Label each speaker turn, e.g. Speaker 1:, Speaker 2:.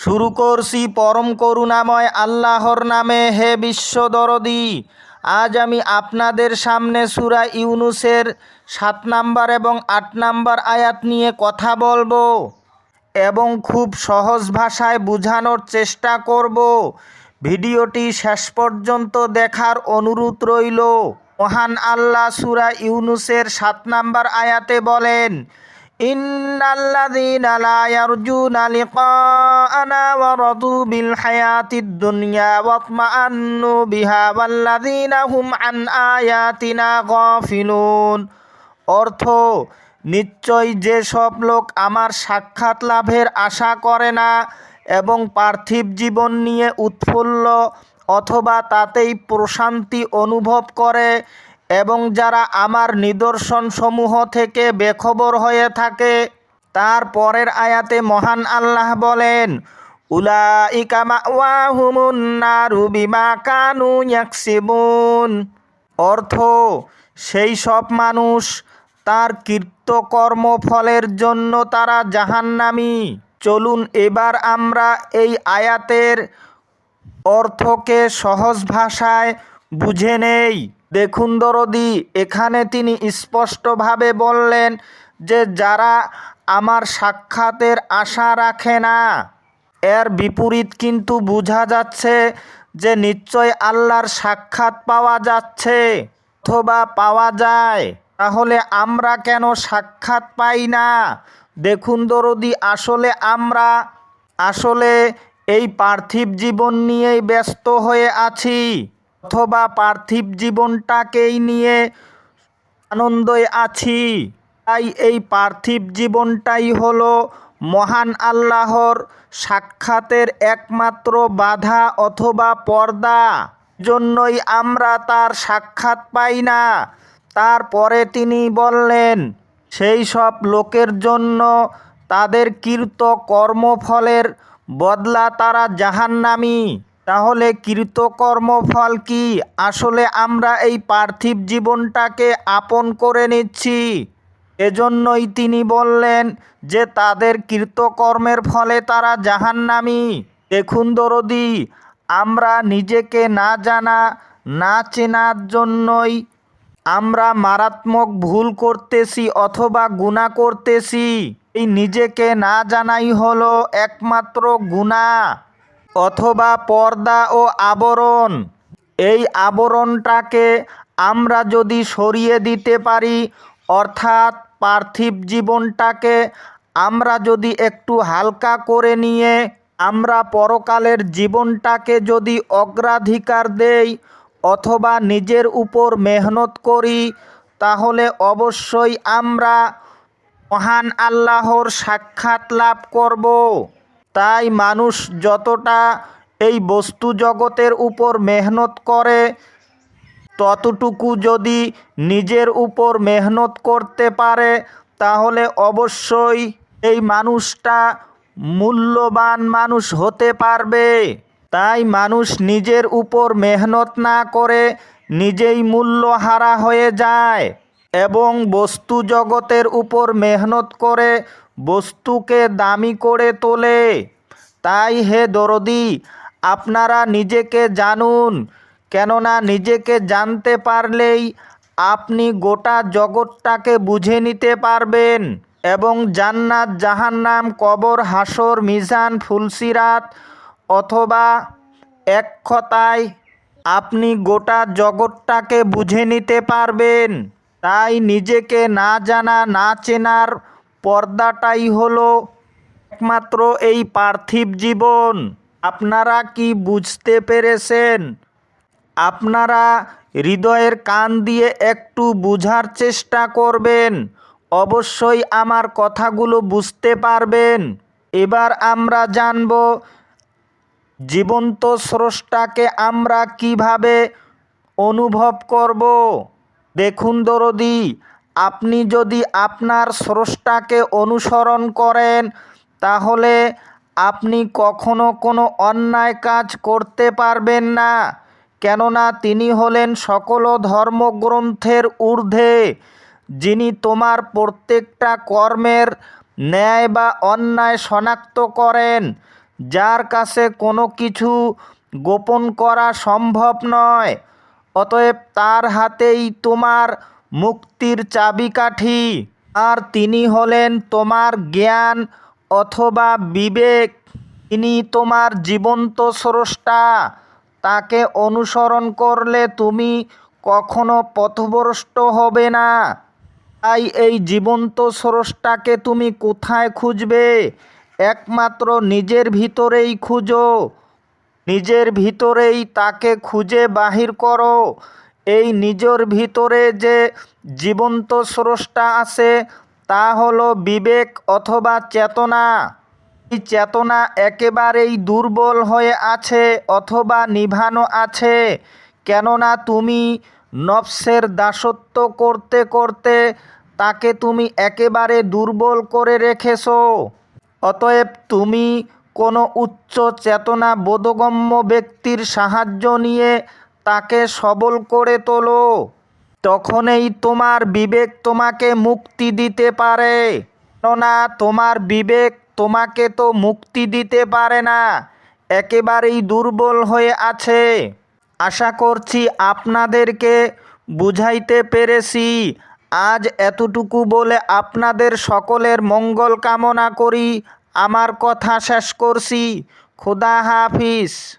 Speaker 1: শুরু করছি পরম করুণাময় আল্লাহর নামে, হে বিশ্বদরদি আজ আমি আপনাদের সামনে সুরা ইউনুসের সাত নাম্বার এবং আট নাম্বার আয়াত নিয়ে কথা বলব এবং খুব সহজ ভাষায় বোঝানোর চেষ্টা করব। ভিডিওটি শেষ পর্যন্ত দেখার অনুরোধ রইল। মহান আল্লাহ সুরা ইউনুসের সাত নাম্বার আয়াতে বলেন লা ইয়ারজুনা লিকাআনা ওয়া রাদু বিল হায়াতিদ দুনিয়া ওয়া তমাআন্নু বিহা ওয়াল্লাযীনা হুম আন আয়াতিনা অর্থ, নিশ্চয় যে সব লোক আমার সাক্ষাৎ লাভের আশা করে না এবং পার্থিব জীবন নিয়ে উৎফুল্ল অথবা তাতেই প্রশান্তি অনুভব করে এবং যারা আমার নিদর্শনসমূহ থেকে বেখবর হয়ে থাকে, তার পরের আয়াতে মহান আল্লাহ বলেন অর্থ, সেই সব মানুষ তার কীর্তকর্ম ফলের জন্য তারা জাহান্নামী। চলুন এবার আমরা এই আয়াতের অর্থকে সহজ ভাষায় বুঝে নেই। দেখুন দরদি, এখানে তিনি স্পষ্টভাবে বললেন যে যারা আমার সাক্ষাতের আশা রাখে না, এর বিপরীত কিন্তু বোঝা যাচ্ছে যে নিশ্চয় আল্লাহর সাক্ষাৎ পাওয়া যাচ্ছে অথবা পাওয়া যায়। তাহলে আমরা কেন সাক্ষাৎ পাই না? দেখুন দরদি, আসলে আমরা, আসলে এই পার্থিব জীবন নিয়েই ব্যস্ত হয়ে আছি। অথবা পার্থিব জীবনটাকেই নিয়ে আনন্দে আছি। তাই এই পার্থিব জীবনটাই হলো মহান আল্লাহর সাক্ষাতের একমাত্র বাধা অথবা পর্দা। জন্যই আমরা তার সাক্ষাৎ পাই না। তারপরে তিনি বললেন, সেই সব লোকের জন্য তাদের কীর্ত কর্মফলের বদলা তারা জাহান্নামী। তাহলে কৃতকর্মফল কি? আসলে আমরা এই পার্থিব জীবনটাকে আপন করে নিচ্ছি। এজন্যই তিনি বললেন যে তাদের কৃতকর্মের ফলে তারা জাহান্নামী। দেখুন দরদি, আমরা নিজেকে না জানা, না চেনার জন্যই আমরা মারাত্মক ভুল করতেছি অথবা গুণা করতেছি। এই নিজেকে না জানাই হলো একমাত্র গুণা অথবা পর্দা ও আবরণ। এই আবরণটাকে আমরা যদি সরিয়ে দিতে পারি, অর্থাৎ পার্থিব জীবনটাকে আমরা যদি একটু হালকা করে নিয়ে আমরা পরকালের জীবনটাকে যদি অগ্রাধিকার দেই অথবা নিজের উপর মেহনত করি, তাহলে অবশ্যই আমরা মহান আল্লাহর সাক্ষাৎ লাভ করব। তাই মানুষ যতটা এই বস্তু জগতের উপর মেহনত করে, ততটুকু যদি নিজের উপর মেহনত করতে পারে, তাহলে অবশ্যই এই মানুষটা মূল্যবান মানুষ হতে পারবে। তাই মানুষ নিজের উপর মেহনত না করে নিজেই মূল্যহারা হয়ে যায় এবং বস্তু জগতের উপর মেহনত করে বস্তুকে দামি করে তোলে। তাই হে দরদি, আপনারা নিজেকে জানুন, কেননা নিজেকে জানতে পারলেই আপনি গোটা জগৎটাকে বুঝে নিতে পারবেন এবং জান্নাত, জাহান্নাম, কবর, হাসর, মিজান, ফুলসিরাত অথবা এক কথায় আপনি গোটা জগৎটাকে বুঝে নিতে পারবেন। তাই নিজেকে না জানা, না চেনার পর্দাটাই হলো একমাত্র এই পার্থিব জীবন। আপনারা কি বুঝতে পেরেছেন? আপনারা হৃদয়ের কান দিয়ে একটু বুঝার চেষ্টা করবেন। অবশ্যই আমার কথাগুলো বুঝতে পারবেন। এবার আমরা জানব জীবন্ত স্রষ্টাকে আমরা কীভাবে অনুভব করব। দেখুন দরদি আপনি যদি আপনার স্রষ্টাকে অনুসরণ করেন, তাহলে আপনি কখনো কোনো অন্যায় কাজ করতে পারবেন না। কেননা তিনি হলেন সকল ধর্মগ্রন্থের ঊর্ধ্বে, যিনি তোমার প্রত্যেকটা কর্মের ন্যায় বা অন্যায় শনাক্ত করেন, যার কাছে কোনো কিছু গোপন করা সম্ভব নয়। অতএব তার হাতেই তোমার মুক্তির চাবিকাঠি। আর তিনি হলেন তোমার জ্ঞান অথবা বিবেক। তিনি তোমার জীবন্ত স্রষ্টা। তাকে অনুসরণ করলে তুমি কখনো পথভ্রষ্ট হবে না। তাই এই জীবন্ত স্রষ্টাকে তুমি কোথায় খুঁজবে? একমাত্র নিজের ভিতরেই খুঁজো। নিজের ভিতরেই তাকে খুঁজে বাহির করো। এই নিজের ভিতরে যে জীবন্ত স্রষ্টা আছে, তা হলো বিবেক অথবা চেতনা। এই চেতনা একেবারেই দুর্বল হয়ে আছে অথবা নিভানো আছে, কেননা তুমি নফসের দাসত্ব করতে করতে তাকে তুমি একেবারে দুর্বল করে রেখেছো। অতএব তুমি কোনো উচ্চ চেতনা বোধগম্য ব্যক্তির সাহায্য নিয়ে তাকে সবল করে তোলো। তখনই তোমার বিবেক তোমাকে মুক্তি দিতে পারে। কেননা তোমার বিবেক তোমাকে তো মুক্তি দিতে পারে না। একেবারেই দুর্বল হয়ে আছে। আশা করছি আপনাদেরকে বুঝাইতে পেরেছি। আজ এতটুকু বলে আপনাদের সকলের মঙ্গল কামনা করি। আমার কথা শেষ করছি। খোদা হাফিজ।